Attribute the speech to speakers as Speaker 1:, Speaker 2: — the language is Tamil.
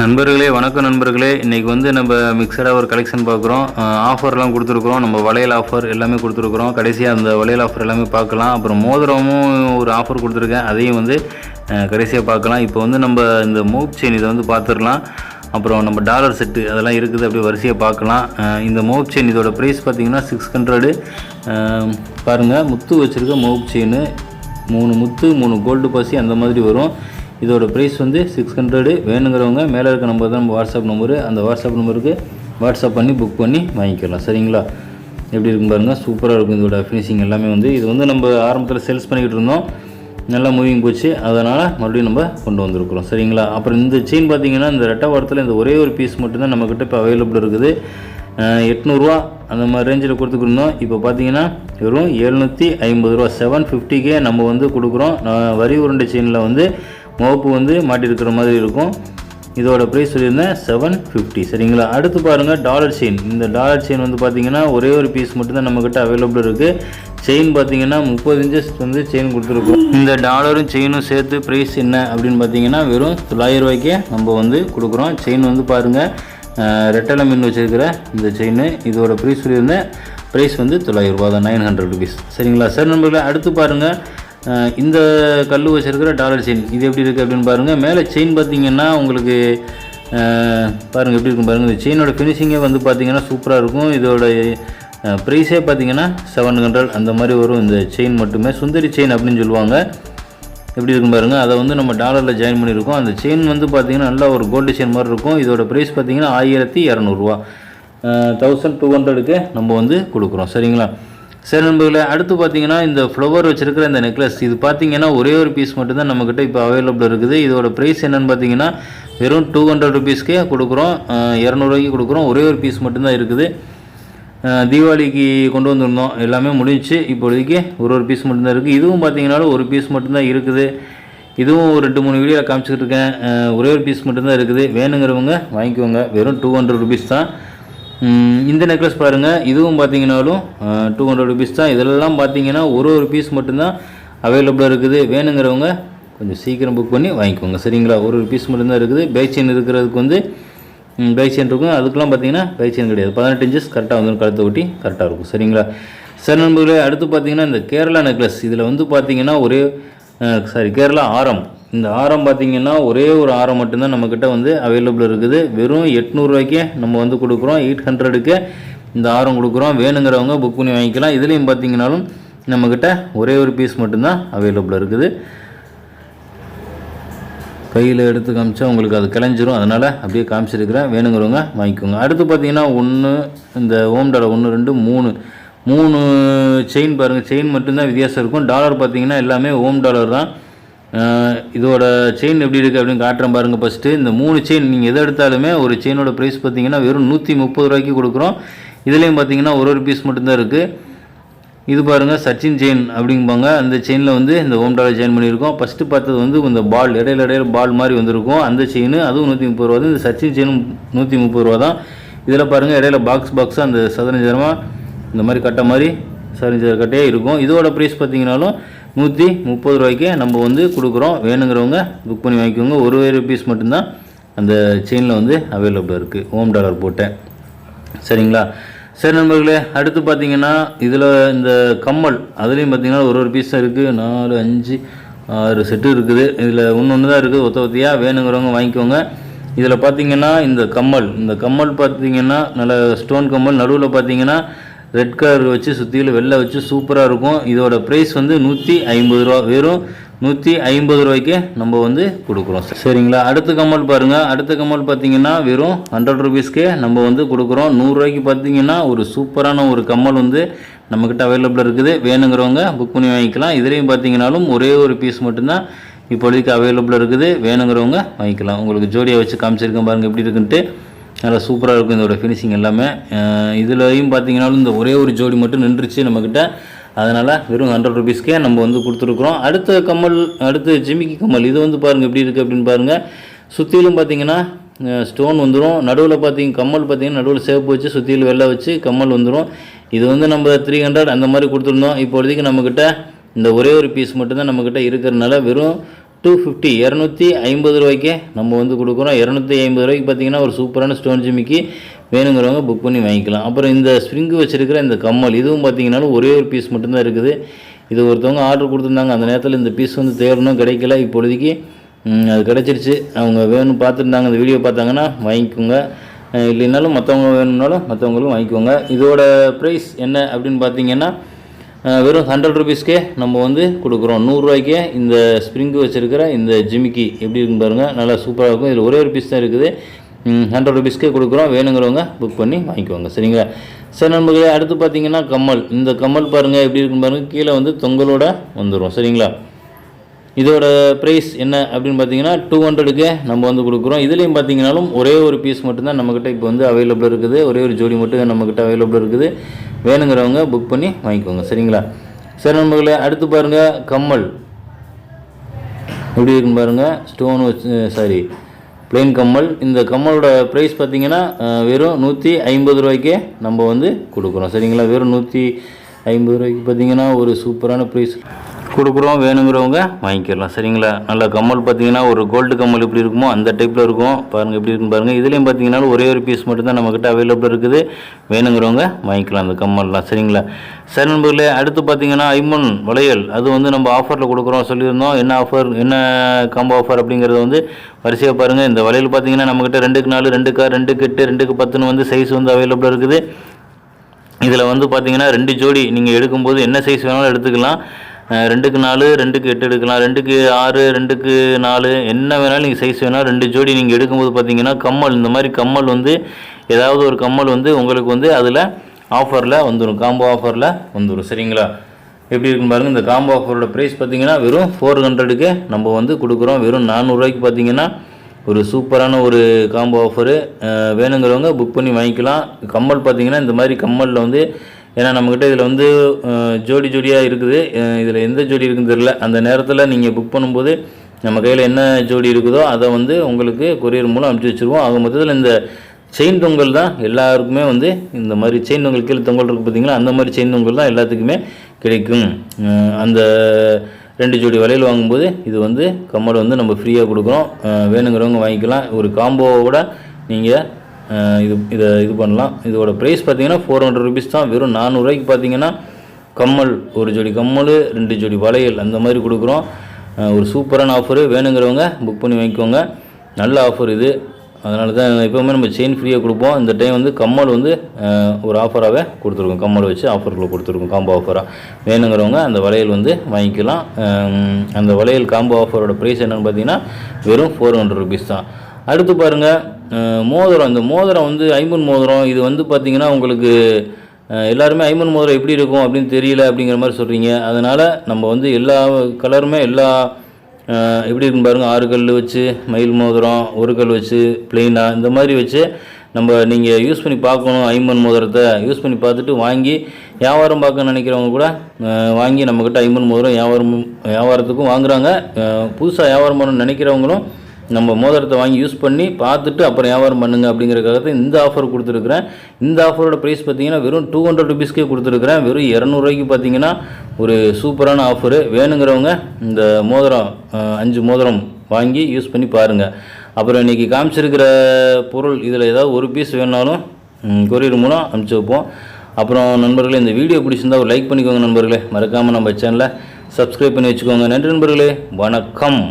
Speaker 1: நண்பர்களே வணக்கம் நண்பர்களே. இன்றைக்கி வந்து நம்ம மிக்சடாக ஒரு கலெக்ஷன் பார்க்குறோம். ஆஃபர்லாம் கொடுத்துருக்குறோம். நம்ம வளையல் ஆஃபர் எல்லாமே கொடுத்துருக்குறோம். கடைசியாக அந்த வளையல் ஆஃபர் எல்லாமே பார்க்கலாம். அப்புறம் மோதிரமும் ஒரு ஆஃபர் கொடுத்துருக்கேன். அதையும் வந்து கடைசியாக பார்க்கலாம். இப்போ வந்து நம்ம இந்த மூவ் செயின் இதை வந்து பார்த்துடலாம். அப்புறம் நம்ம டாலர் செட்டு அதெல்லாம் இருக்குது. அப்படியே வரிசையாக பார்க்கலாம். இந்த மோப் செயின் இதோட ப்ரைஸ் பார்த்தீங்கன்னா சிக்ஸ் ஹண்ட்ரடு பாருங்கள் முத்து வச்சுருக்க மோப் செயின் மூணு முத்து மூணு கோல்டு பாசி அந்த மாதிரி வரும். இதோட ப்ரைஸ் வந்து சிக்ஸ் ஹண்ட்ரடு வேணுங்கிறவங்க மேலே இருக்க நம்பர் தான் நம்ம வாட்ஸ்அப் நம்பரு அந்த வாட்ஸ்அப் நம்பருக்கு வாட்ஸ்அப் பண்ணி புக் பண்ணி வாங்கிக்கலாம். சரிங்களா? எப்படி இருக்கும் பாருங்கள் சூப்பராக இருக்கும் இதோட ஃபினிஷிங் எல்லாமே வந்து. இது வந்து நம்ம ஆரம்பத்தில் சேல்ஸ் பண்ணிக்கிட்டு இருந்தோம். நல்லா மூவிங் போச்சு. அதனால் மறுபடியும் நம்ம கொண்டு வந்திருக்கிறோம். சரிங்களா? அப்புறம் இந்த செயின் பார்த்தீங்கன்னா இந்த ரெட்டை வாரத்தில் இந்த ஒரே ஒரு பீஸ் மட்டும்தான் நம்மக்கிட்ட இப்போ அவைலபிள் இருக்குது. எட்நூறுரூவா அந்த மாதிரி ரேஞ்சில் கொடுத்துக்கிருந்தோம் இப்போ பார்த்தீங்கன்னா வெறும் எழுநூற்றி ஐம்பது ரூபா. செவன் ஃபிஃப்டிக்கே நம்ம வந்து கொடுக்குறோம். வரி உருண்டை செயினில் வந்து மோப்பு வந்து மாட்டியிருக்கிற மாதிரி இருக்கும். இதோட ப்ரைஸ் சொல்லியிருந்தேன் செவன் ஃபிஃப்டி சரிங்களா? அடுத்து பாருங்கள் டாலர் செயின் இந்த டாலர் செயின் வந்து பார்த்தீங்கன்னா ஒரே ஒரு பீஸ் மட்டும்தான் நம்மக்கிட்ட அவைலபிள் இருக்குது செயின் பார்த்தீங்கன்னா முப்பது இன்ச்சஸ் வந்து செயின் கொடுத்துருக்கோம். இந்த டாலரும் செயினும் சேர்த்து ப்ரைஸ் என்ன அப்படின்னு பார்த்தீங்கன்னா வெறும் தொள்ளாயிரம் ரூபாய்க்கே நம்ம வந்து கொடுக்குறோம். செயின் வந்து பாருங்கள் ரெட்டலை மீன் வச்சுருக்கிற இந்த செயின் இதோட ப்ரைஸ் சொல்லியிருந்தேன் ப்ரைஸ் வந்து தொள்ளாயிரம் ரூபா தான் நைன் ஹண்ட்ரட் ருபீஸ் சரிங்களா? சார் நண்பர்களே அடுத்து பாருங்கள் இந்த கல் வச்சுருக்கிற டாலர் செயின் இது எப்படி இருக்குது அப்படின்னு பாருங்கள் மேலே செயின் பார்த்தீங்கன்னா உங்களுக்கு பாருங்கள் எப்படி இருக்கும் பாருங்கள் இந்த செயினோட ஃபினிஷிங்கே வந்து பார்த்திங்கன்னா சூப்பராக இருக்கும். இதோட ப்ரைஸே பார்த்தீங்கன்னா செவன் ஹண்ட்ரட் அந்த மாதிரி வரும். இந்த செயின் மட்டுமே. சுந்தரி செயின் அப்படின்னு சொல்லுவாங்க. எப்படி இருக்கும் பாருங்கள் அதை வந்து நம்ம டாலரில் ஜாயின் பண்ணியிருக்கோம். அந்த செயின் வந்து பார்த்தீங்கன்னா நல்லா ஒரு கோல்டு செயின் மாதிரி இருக்கும். இதோட ப்ரைஸ் பார்த்தீங்கன்னா ஆயிரத்தி இரநூறுவா. தௌசண்ட் டூ ஹண்ட்ரடுக்கு நம்ம வந்து கொடுக்குறோம். சரிங்களா? சரி நண்பர்களே அடுத்து பார்த்தீங்கன்னா இந்த ஃப்ளவர் வச்சிருக்கிற இந்த நெக்லஸ் இது பார்த்தீங்கன்னா ஒரே ஒரு பீஸ் மட்டும்தான் நம்மக்கிட்ட இப்போ அவைலபிள் இருக்குது. இதோட ப்ரைஸ் என்னென்னு பார்த்தீங்கன்னா வெறும் டூ ஹண்ட்ரட் ருபீஸ்க்கே கொடுக்குறோம். இரநூறுவாய்க்கு கொடுக்குறோம். ஒரே ஒரு பீஸ் மட்டும்தான் இருக்குது. தீபாவளிக்கு கொண்டு வந்திருந்தோம். எல்லாமே முடிஞ்சுச்சு. இப்போதைக்கு ஒரு ஒரு பீஸ் மட்டும்தான் இருக்குது இதுவும் பார்த்தீங்கன்னாலும் ஒரு பீஸ் மட்டும்தான் இருக்குது. இதுவும் ஒரு ரெண்டு மூணு வீடியோவில் காமிச்சிக்கிட்டு இருக்கேன். ஒரே ஒரு பீஸ் மட்டும்தான் இருக்குது. வேணுங்கிறவங்க வாங்கிக்கோங்க. வெறும் டூ ஹண்ட்ரட் ருபீஸ் தான். இந்த நெக்லஸ் பாருங்கள் இதுவும் பார்த்தீங்கன்னாலும் டூ ஹண்ட்ரட் ருபீஸ் தான். இதெல்லாம் பார்த்தீங்கன்னா ஒரு ஒரு பீஸ் மட்டும்தான் அவைலபிளாக இருக்குது. வேணுங்கிறவங்க கொஞ்சம் சீக்கிரம் புக் பண்ணி வாங்கிக்கோங்க. சரிங்களா? ஒரு ஒரு பீஸ் மட்டும்தான் இருக்குது. பேக் செயின் இருக்கிறதுக்கு வந்து பேக் செயின் இருக்கும். அதுக்கெலாம் பார்த்தீங்கன்னா பேக் செயின் கிடையாது. பதினெட்டு இன்ச்சஸ் கரெக்டாக வந்து கழுத்தை ஒட்டி கரெக்டாக இருக்கும். சரிங்களா? சரி நண்பர்களே அடுத்து பார்த்தீங்கன்னா இந்த கேரளா நெக்லஸ் இதில் வந்து பார்த்தீங்கன்னா ஒரே சாரி கேரளா ஆரம். இந்த ஆரம் பார்த்தீங்கன்னா ஒரே ஒரு ஆரம் மட்டும்தான் நம்மக்கிட்ட வந்து அவைலபிள் இருக்குது. வெறும் எட்நூறுரூவாய்க்கே நம்ம வந்து கொடுக்குறோம். எயிட் ஹண்ட்ரடுக்கு இந்த ஆரம் கொடுக்குறோம். வேணுங்கிறவங்க புக் பண்ணி வாங்கிக்கலாம். இதுலேயும் பார்த்தீங்கன்னாலும் நம்மக்கிட்ட ஒரே ஒரு பீஸ் மட்டும்தான் அவைலபிள் இருக்குது. கையில் எடுத்து காமிச்சா உங்களுக்கு அது கிளைஞ்சிரும். அதனால் அப்படியே காமிச்சிருக்கிறேன். வேணுங்கிறவங்க வாங்கிக்கோங்க. அடுத்து பார்த்தீங்கன்னா ஒன்று இந்த ஓம் டாலர் ஒன்று ரெண்டு மூணு. மூணு செயின் பாருங்கள் செயின் மட்டும்தான் வித்தியாசம் இருக்கும். டாலர் பார்த்தீங்கன்னா எல்லாமே ஓம் டாலர் தான். இதோட செயின் எப்படி இருக்குது அப்படின்னு காட்டுறேன் பாருங்கள் ஃபஸ்ட்டு இந்த மூணு செயின் நீங்கள் எதை எடுத்தாலுமே ஒரு செயினோட ப்ரைஸ் பார்த்தீங்கன்னா வெறும் நூற்றி முப்பது ரூபாய்க்கு கொடுக்குறோம். இதுலேயும் பார்த்தீங்கன்னா ஒரு ஒரு பீஸ் மட்டும்தான் இருக்குது இது பாருங்கள் சச்சின் செயின் அப்படிம்பாங்க. அந்த செயினில் வந்து இந்த ஓம்டாவில் செயின் ஜாயின் பண்ணியிருக்கோம். ஃபஸ்ட்டு பார்த்தது வந்து இந்த பால் இடையில இடையில பால் மாதிரி வந்திருக்கும். அந்த செயின் அதுவும் நூற்றி முப்பது ரூபா இந்த சச்சின் செயினும் நூற்றி முப்பது ரூபா தான். இதில் பாருங்கள் இடையில பாக்ஸ் பாக்ஸாக அந்த சதுரஞ்சரமாக இந்த மாதிரி கட்ட மாதிரி சதுரஞ்சர கட்டையே இருக்கும். இதோட ப்ரைஸ் பார்த்தீங்கன்னாலும் நூற்றி முப்பது ரூபாய்க்கு நம்ம வந்து கொடுக்குறோம். வேணுங்கிறவங்க புக் பண்ணி வாங்கிக்கோங்க. ஒரு ஒரு பீஸ் மட்டும்தான் அந்த செயினில் வந்து அவைலபிள் இருக்குது ஹோம் டாலர் போட்டேன் சரிங்களா? சரி நண்பர்களே அடுத்து பார்த்தீங்கன்னா இதில் இந்த கம்மல் அதுலேயும் பார்த்தீங்கன்னா ஒரு ஒரு பீஸாக இருக்குது நாலு அஞ்சு ஆறு செட்டு இருக்குது. இதில் ஒன்று ஒன்று தான் இருக்குது ஒத்த ஒத்தியாக வேணுங்கிறவங்க வாங்கிக்கோங்க. இதில் பார்த்தீங்கன்னா இந்த கம்மல். இந்த கம்மல் பார்த்தீங்கன்னா நல்ல ஸ்டோன் கம்மல். நடுவில் பார்த்தீங்கன்னா ரெட் கலர் வச்சு சுற்றியில் வெள்ளை வச்சு சூப்பராக இருக்கும். இதோட ப்ரைஸ் வந்து நூற்றி ஐம்பது ரூபா. வெறும் நூற்றி ஐம்பது ரூபாய்க்கு நம்ம வந்து கொடுக்குறோம் சரிங்களா? அடுத்த கமல் பாருங்கள் அடுத்த கம்மல் பார்த்தீங்கன்னா வெறும் ஹண்ட்ரட் ருபீஸ்க்கே நம்ம வந்து கொடுக்குறோம். நூறுரூவாய்க்கு பார்த்தீங்கன்னா ஒரு சூப்பரான ஒரு கம்மல் வந்து நம்மக்கிட்ட அவைலபிள் இருக்குது. வேணுங்கிறவங்க புக் பண்ணி வாங்கிக்கலாம். இதுலேயும் பார்த்தீங்கன்னாலும் ஒரே ஒரு பீஸ் மட்டும்தான் இப்போதைக்கு அவைலபிள் இருக்குது. வேணுங்கிறவங்க வாங்கிக்கலாம். உங்களுக்கு ஜோடியை வச்சு காமிச்சிருக்கேன் பாருங்கள் எப்படி இருக்குன்ட்டு. நல்லா சூப்பராக இருக்கும் இதோட ஃபினிஷிங் எல்லாமே. இதுலேயும் இதுலயும் பார்த்தீங்கன்னாலும் இந்த ஒரே ஒரு ஜோடி மட்டும் நின்றுச்சு நம்மக்கிட்ட அதனால் வெறும் ஹண்ட்ரட் ருபீஸ்க்கே நம்ம வந்து கொடுத்துருக்குறோம். அடுத்த கம்மல் அடுத்து ஜிமிக்கி கம்மல் இது வந்து பாருங்கள் எப்படி இருக்குது அப்படின்னு பாருங்கள் சுற்றிலும் பார்த்தீங்கன்னா ஸ்டோன் வந்துடும் நடுவில் பார்த்தீங்க கம்மல் பார்த்தீங்கன்னா நடுவில் சேப்பு வச்சு சுற்றிலும் வெள்ளை வச்சு கம்மல் வந்துடும் இது வந்து நம்ம த்ரீ ஹண்ட்ரட் அந்த மாதிரி கொடுத்துருந்தோம். இப்போதைக்கு நம்மக்கிட்ட இந்த ஒரே ஒரு பீஸ் மட்டும்தான் நம்மக்கிட்ட இருக்கிறதுனால வெறும் டூ ஃபிஃப்டி இரநூத்தி ஐம்பது ரூபாய்க்கே நம்ம வந்து கொடுக்குறோம். இரநூத்தி ஐம்பது ரூபாய்க்கு பார்த்தீங்கன்னா ஒரு சூப்பரான ஸ்டோன் ஜிமிக்கி வேணுங்கிறவங்க புக் பண்ணி வாங்கிக்கலாம். அப்புறம் இந்த ஸ்ப்ரிங்கு வச்சுருக்கிற இந்த கம்மல் இதுவும் பார்த்தீங்கன்னாலும் ஒரே ஒரு பீஸ் மட்டும்தான் இருக்குது. இது ஒருத்தவங்க ஆர்டர் கொடுத்துருந்தாங்க. அந்த நேரத்தில் இந்த பீஸ் வந்து தேடணும் கிடைக்கல. இப்பொழுதுக்கு அது கிடச்சிருச்சு. அவங்க வேணும் பார்த்துருந்தாங்க. இந்த வீடியோ பார்த்தாங்கன்னா வாங்கிக்கோங்க. இல்லைனாலும் மற்றவங்க வேணும்னாலும் மற்றவங்களும் வாங்கிக்கோங்க. இதோட ப்ரைஸ் என்ன அப்படின்னு பார்த்தீங்கன்னா வெறும் ஹண்ட்ரட் ருபீஸ்க்கே நம்ம வந்து கொடுக்குறோம். நூறுரூவாய்க்கே இந்த ஸ்ப்ரிங்கு வச்சுருக்கிற இந்த ஜிமிக்கி. எப்படி இருக்கும் பாருங்கள் நல்லா சூப்பராக இருக்கும். இதில் ஒரே ஒரு பீஸ் தான் இருக்குது. ஹண்ட்ரட் ருபீஸ்க்கே கொடுக்குறோம். வேணுங்கிறவங்க புக் பண்ணி வாங்கிக்கோங்க. சரிங்களா? சரி நண்பர்களே அடுத்து பார்த்தீங்கன்னா கம்மல். இந்த கம்மல் பாருங்கள் எப்படி இருக்குன்னு பாருங்கள் கீழே வந்து தொங்கலோட வந்துடும் சரிங்களா? இதோட ப்ரைஸ் என்ன அப்படின்னு பார்த்தீங்கன்னா டூ ஹண்ட்ரடுக்கு நம்ம வந்து கொடுக்குறோம். இதுலேயும் பார்த்தீங்கன்னாலும் ஒரே ஒரு பீஸ் மட்டும்தான் நம்மக்கிட்ட இப்போ வந்து அவைலபிள் இருக்குது. ஒரே ஒரு ஜோடி மட்டும் நம்மக்கிட்ட அவைலபிள் இருக்குது. வேணுங்கிறவங்க புக் பண்ணி வாங்கிக்கோங்க. சரிங்களா? சரி நண்பர்களே அடுத்து பாருங்கள் கம்மல். எப்படி இருக்குன்னு பாருங்கள் ஸ்டோன் வச்சு சாரி பிளெயின் கம்மல். இந்த கம்மலோட ப்ரைஸ் பார்த்தீங்கன்னா வெறும் நூற்றி ஐம்பது ரூபாய்க்கே நம்ம வந்து கொடுக்குறோம். சரிங்களா? வெறும் நூற்றி ஐம்பது ரூபாய்க்கு பார்த்தீங்கன்னா ஒரு சூப்பரான ப்ரைஸ் கொடுக்குறோம் வேணுங்கிறவங்க வாங்கிக்கலாம். சரிங்களா? நல்ல கம்மல் பார்த்தீங்கன்னா ஒரு கோல்டு கம்மல் எப்படி இருக்குமோ அந்த டைப்பில் இருக்கும். பாருங்கள் எப்படி இருக்குன்னு பாருங்கள் இதுலேயும் பார்த்தீங்கன்னா ஒரே ஒரு பீஸ் மட்டும்தான் நம்மக்கிட்ட அவைலபிள் இருக்குது. வேணுங்கிறவங்க வாங்கிக்கலாம் அந்த கம்மல்லாம். சரிங்களா? சரி நண்பர்களே அடுத்து பார்த்தீங்கன்னா ஐமன் வளையல். அது வந்து நம்ம ஆஃபரில் கொடுக்குறோம் சொல்லியிருந்தோம். என்ன ஆஃபர் என்ன காம்போ ஆஃபர் அப்படிங்கிறத வந்து வரிசையாக பாருங்கள் இந்த வளையல் பார்த்தீங்கன்னா நம்மக்கிட்ட ரெண்டுக்கு நாலு கார் ரெண்டுக்கு எட்டு ரெண்டுக்கு பத்துன்னு வந்து சைஸ் வந்து அவைலபிள் இருக்குது. இதில் வந்து பார்த்தீங்கன்னா ரெண்டு ஜோடி நீங்கள் எடுக்கும்போது என்ன சைஸ் வேணாலும் எடுத்துக்கலாம். ரெண்டுக்கு நாலு ரெண்டுக்கு எட்டு எடுக்கலாம். ரெண்டுக்கு ஆறு ரெண்டுக்கு நாலு என்ன வேணாலும் நீங்கள் சைஸ் வேணாலும் ரெண்டு ஜோடி நீங்கள் எடுக்கும்போது பார்த்தீங்கன்னா கம்மல் இந்த மாதிரி கம்மல் வந்து ஏதாவது ஒரு கம்மல் வந்து உங்களுக்கு வந்து அதில் ஆஃபரில் வந்துடும் காம்போ ஆஃபரில் வந்துடும் சரிங்களா? எப்படி இருக்குன்னு பாருங்கள் இந்த காம்போ ஆஃபரோட ப்ரைஸ் பார்த்தீங்கன்னா வெறும் ஃபோர் ஹண்ட்ரடுக்கு நம்ம வந்து கொடுக்குறோம். வெறும் நானூறுரூவாய்க்கு பார்த்தீங்கன்னா ஒரு சூப்பரான ஒரு காம்போ ஆஃபரு வேணுங்கிறவங்க புக் பண்ணி வாங்கிக்கலாம். கம்மல் பார்த்தீங்கன்னா இந்த மாதிரி கம்மலில் வந்து ஏன்னா நம்மக்கிட்ட இதில் வந்து ஜோடி ஜோடியாக இருக்குது. இதில் எந்த ஜோடி இருக்குன்னு தெரியல. அந்த நேரத்தில் நீங்கள் புக் பண்ணும்போது நம்ம கையில் என்ன ஜோடி இருக்குதோ அதை வந்து உங்களுக்கு கொரியர் மூலம் அனுப்பிச்சி வச்சுருவோம். ஆக மொத்தத்தில் இந்த செயின் தொங்கல் தான் எல்லாருக்குமே வந்து இந்த மாதிரி செயின் தொங்கல் கீழே தொங்கல் இருக்குது பார்த்தீங்களா அந்த மாதிரி செயின் தொங்கல் தான் எல்லாத்துக்குமே கிடைக்கும். அந்த ரெண்டு ஜோடி வளையல் வாங்கும்போது இது வந்து கம்மல் வந்து நம்ம ஃப்ரீயாக கொடுக்குறோம். வேணுங்கிறவங்க வாங்கிக்கலாம். ஒரு காம்போவோட நீங்கள் இது இதை இது பண்ணலாம். இதோட ப்ரைஸ் பார்த்தீங்கன்னா ஃபோர் ஹண்ட்ரட் ருபீஸ் தான். வெறும் நானூறுரூவாய்க்கு பார்த்தீங்கன்னா கம்மல் ஒரு ஜோடி கம்மல் ரெண்டு ஜோடி வளையல் அந்த மாதிரி கொடுக்குறோம். ஒரு சூப்பரான ஆஃபரு வேணுங்கிறவங்க புக் பண்ணி வாங்கிக்கோங்க. நல்ல ஆஃபர் இது. அதனால தான் எப்போவுமே நம்ம செயின் ஃப்ரீயாக கொடுப்போம். இந்த டைம் வந்து கம்மல் வந்து ஒரு ஆஃபராகவே கொடுத்துருக்கோம். கம்மல் வச்சு ஆஃபரில் கொடுத்துருக்கோம். காம்போ ஆஃபராக வேணுங்கிறவங்க அந்த வளையல் வந்து வாங்கிக்கலாம். அந்த வளையல் காம்போ ஆஃபரோட ப்ரைஸ் என்னென்னு பார்த்தீங்கன்னா வெறும் ஃபோர் ஹண்ட்ரட் ருபீஸ் தான். அடுத்து பாருங்கள் மோதிரம். இந்த மோதிரம் வந்து ஐம்பன் மோதிரம். இது வந்து பார்த்திங்கன்னா உங்களுக்கு எல்லாருமே ஐம்பன் மோதிரம் எப்படி இருக்கும் அப்படின்னு தெரியல அப்படிங்கிற மாதிரி சொல்கிறீங்க அதனால் நம்ம வந்து எல்லா கலருமே எல்லா எப்படி இருக்குன்னு பாருங்கள் ஆறு கல் வச்சு மயில் மோதிரம் ஒரு கல் வச்சு பிளெயினாக இந்த மாதிரி வச்சு நம்ம நீங்கள் யூஸ் பண்ணி பார்க்கணும் ஐம்பன் மோதிரத்தை. யூஸ் பண்ணி பார்த்துட்டு வாங்கி வியாபாரம் பார்க்க நினைக்கிறவங்க கூட வாங்கி நம்மக்கிட்ட ஐம்பன் மோதிரம் வியாபாரம் வியாபாரத்துக்கும் வாங்குறாங்க. புதுசாக வியாபாரம் பண்ணணும்னு நினைக்கிறவங்களும் நம்ம மோதிரத்தை வாங்கி யூஸ் பண்ணி பார்த்துட்டு அப்புறம் வியாபாரம் பண்ணுங்க அப்படிங்கிறதுக்காக தான் இந்த ஆஃபர் கொடுத்துருக்குறேன். இந்த ஆஃபரோட ப்ரைஸ் பார்த்தீங்கன்னா வெறும் டூ ஹண்ட்ரட் ருபீஸ்க்கே கொடுத்துருக்குறேன். வெறும் இரநூறுவாய்க்கு பார்த்தீங்கன்னா ஒரு சூப்பரான ஆஃபரு வேணுங்கிறவங்க இந்த மோதிரம் அஞ்சு மோதிரம் வாங்கி யூஸ் பண்ணி பாருங்கள் அப்புறம் இன்றைக்கி காமிச்சிருக்கிற பொருள் இதில் ஏதாவது ஒரு பீஸ் வேணாலும் கொரியர் மூலம் அனுப்பிச்சி வைப்போம். அப்புறம் நண்பர்களே இந்த வீடியோ பிடிச்சிருந்தா ஒரு லைக் பண்ணிக்கோங்க நண்பர்களே. மறக்காமல் நம்ம சேனலை சப்ஸ்கிரைப் பண்ணி வச்சுக்கோங்க. நன்றி நண்பர்களே. வணக்கம்.